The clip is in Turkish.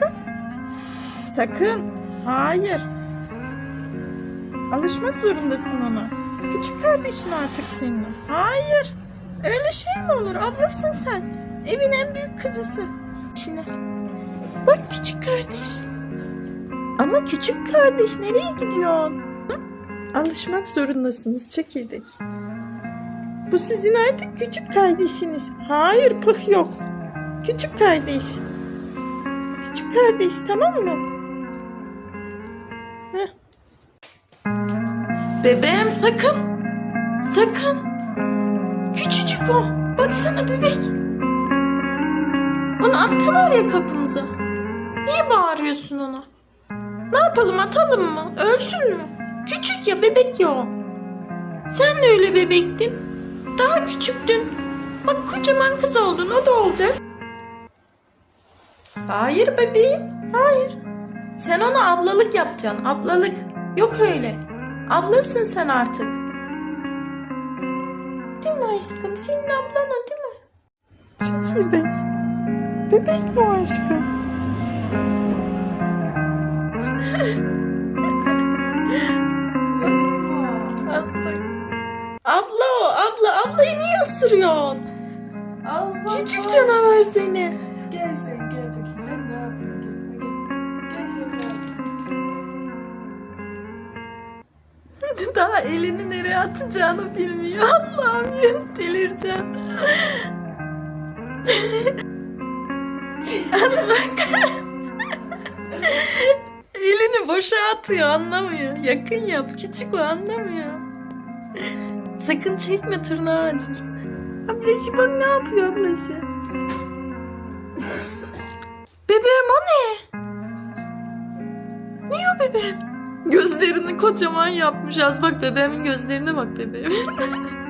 bak. Sakın. Hayır. Alışmak zorundasın ona. Küçük kardeşin artık senin. Hayır. Öyle şey mi olur? Ablasın sen. Evin en büyük kızısın. İşine. Bak küçük kardeş. Ama küçük kardeş nereye gidiyorsun? Alışmak zorundasınız çekirdek. Bu sizin artık küçük kardeşiniz. Hayır pıh yok. Küçük kardeş. Küçük kardeş tamam mı? Bebeğim sakın. Sakın. Küçücük o. Baksana bebek. Onu attılar ya kapımıza. Niye bağırıyorsun ona? Ne yapalım atalım mı? Ölsün mü? Küçük ya bebek ya o. Sen de öyle bebektin. Daha küçüktün. Bak kocaman kız oldun o da olacak. Hayır bebeğim. Hayır. Sen ona ablalık yapacaksın. Ablalık. Yok öyle. Ablasın sen artık. Değil mi aşkım? Senin ablan o değil mi? Çekirdek. Bebek mi o aşkım? Hasta. Abla o abla. Ablayı niye ısırıyorsun? Allah Küçük canavar seni. Gel Daha elini nereye atacağını bilmiyor. Allah'ım ya delireceğim. Aslan Elini boşa atıyor anlamıyor. Yakın yap küçük o anlamıyor. Sakın çekme tırnağı acır. Ablası bak ne yapıyor ablası. Bebeğim o ne? Niye o bebeğim? Gözlerini kocaman yapmış. Az bak bebeğimin gözlerine bak bebeğim.